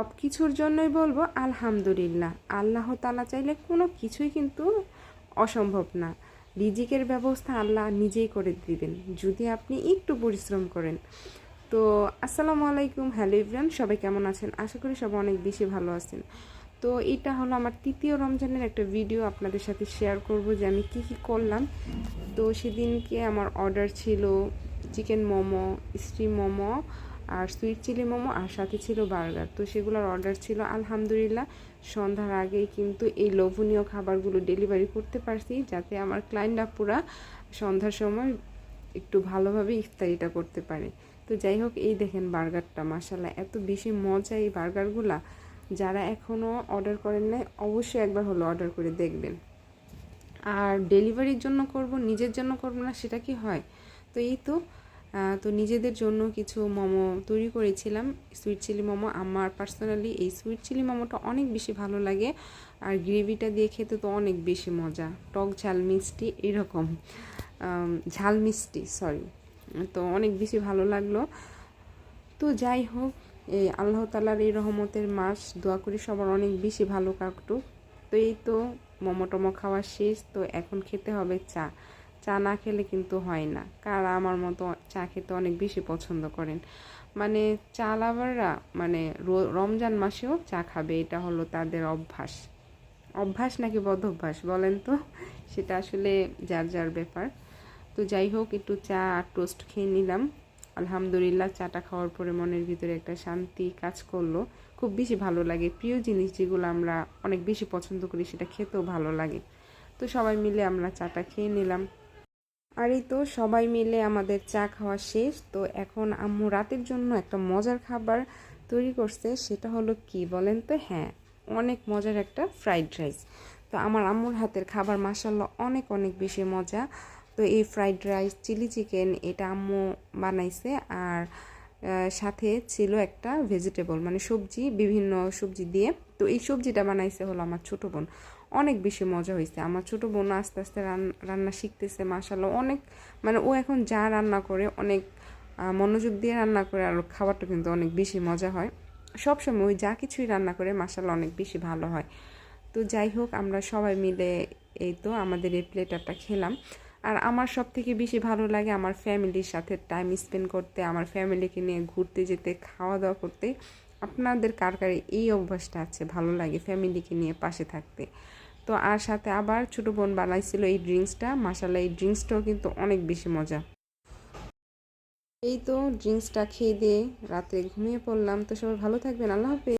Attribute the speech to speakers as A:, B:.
A: সব কিছুর জন্যই বলব আলহামদুলিল্লাহ। আল্লাহ তালা চাইলে কোনো কিছুই কিন্তু অসম্ভব না। রিজিকের ব্যবস্থা আল্লাহ নিজেই করে দিবেন, যদি আপনি একটু পরিশ্রম করেন। তো আসসালামু আলাইকুম, হ্যালো ইভরান সবাই কেমন আছেন? আশা করি সবাই অনেক বেশি ভালো আছেন। তো এটা হলো আমার তৃতীয় রমজানের একটা ভিডিও আপনাদের সাথে শেয়ার করব যে আমি কি কি করলাম। তো সেদিনকে আমার অর্ডার ছিল চিকেন মোমো, স্টিম মোমো আর সুইট চিলি মোমো আর সাথে ছিল বার্গার তো সেগুলোর অর্ডার ছিল, আলহামদুলিল্লাহ। সন্ধ্যার আগেই কিন্তু এই লোভনীয় খাবারগুলো ডেলিভারি করতে পারছি, যাতে আমার ক্লায়েন্টরা পুরা সন্ধ্যার সময় একটু ভালোভাবে ইফতারিটা করতে পারে। তো যাই হোক, এই দেখেন বার্গারটা মাসাল্লাহ এত বেশি মজা এই বার্গারগুলা যারা এখনও অর্ডার করেন নাই, অবশ্যই একবার হলো অর্ডার করে দেখবেন। আর ডেলিভারির জন্য করব, নিজের জন্য করব না, সেটা কি হয়? তো এই তো তো নিজেদের জন্য কিছু মোমো তৈরি করেছিলাম সুইট চিলি মোমো। আমার পার্সোনালি এই সুইট চিলি মোমোটা অনেক বেশি ভালো লাগে, আর গ্রেভিটা দিয়ে খেতে তো অনেক বেশি মজা। টক ঝাল মিষ্টি এরকম ঝাল মিষ্টি সরি তো অনেক বেশি ভালো লাগল। তো যাই হোক এই আল্লাহ তালার এই রহমতের মাস, দোয়া করি সবার অনেক বেশি ভালো কাটুক। তো এই তো মোমো টমো খাওয়া শেষ, তো এখন খেতে হবে চা। চা না খেলে কিন্তু হয় না। কারা আমার মতো চা খেতে অনেক বেশি পছন্দ করেন। মানে চা লাভাররা মানে রমজান মাসেও চা খাবে, এটা হলো তাদের অভ্যাস। অভ্যাস নাকি বদ অভ্যাস বলেন তো? সেটা আসলে যার যার ব্যাপার। তো যাই হোক, একটু চা আর টোস্ট খেয়ে নিলাম। আলহামদুলিল্লাহ, চাটা খাওয়ার পরে মনের ভিতরে একটা শান্তি কাজ করল। খুব বেশি ভালো লাগে। প্রিয় জিনিস যেগুলো আমরা অনেক বেশি পছন্দ করি, সেটা খেতেও ভালো লাগে। তো সবাই মিলে আমরা চাটা খেয়ে নিলাম। আর এই তো সবাই মিলে আমাদের চা খাওয়া শেষ। তো এখন আম্মু রাতের জন্য একটা মজার খাবার তৈরি করছে, সেটা হলো কি বলেন তো? হ্যাঁ অনেক মজার একটা ফ্রাইড রাইস। তো আমার আম্মুর হাতের খাবার মাসাল্লাহ অনেক অনেক বেশি মজা। তো এই ফ্রাইড রাইস, চিলি চিকেন এটা আম্মু বানাইছে আর সাথে ছিল একটা ভেজিটেবল মানে সবজি, বিভিন্ন সবজি দিয়ে। তো এই সবজিটা বানাইছে হলো আমার ছোটো বোন। অনেক বেশি মজা হয়েছে আমার ছোটো বোন আস্তে আস্তে রান্না শিখতেছে মাসাল্লাহ অনেক মানে ও এখন যা রান্না করে, অনেক মনোযোগ দিয়ে রান্না করে আর খাবারটা কিন্তু অনেক বেশি মজা হয়। সবসময় ওই যা কিছুই রান্না করে মাসাল্লাহ অনেক বেশি ভালো হয়। তো যাই হোক, আমরা সবাই মিলে এই তো আমাদের এই প্লেটারটা খেলাম। আর আমার সব থেকে বেশি ভালো লাগে আমার ফ্যামিলির সাথে টাইম স্পেন্ড করতে, আমার ফ্যামিলিকে নিয়ে ঘুরতে যেতে খাওয়া দাওয়া করতে। আপনাদের কার কার এই অভ্যাসটা আছে? ভালো লাগে ফ্যামিলিকে নিয়ে পাশে থাকতে। তো আর সাথে আবার ছোটো বোন বানাইছিল এই ড্রিঙ্কসটা। মাসালা এই ড্রিঙ্কসটাও কিন্তু অনেক বেশি মজা। এই তো ড্রিঙ্কসটা খেয়ে দিয়ে রাতে ঘুমিয়ে পড়লাম। তো সবাই ভালো থাকবেন। আল্লাহ হাফেজ।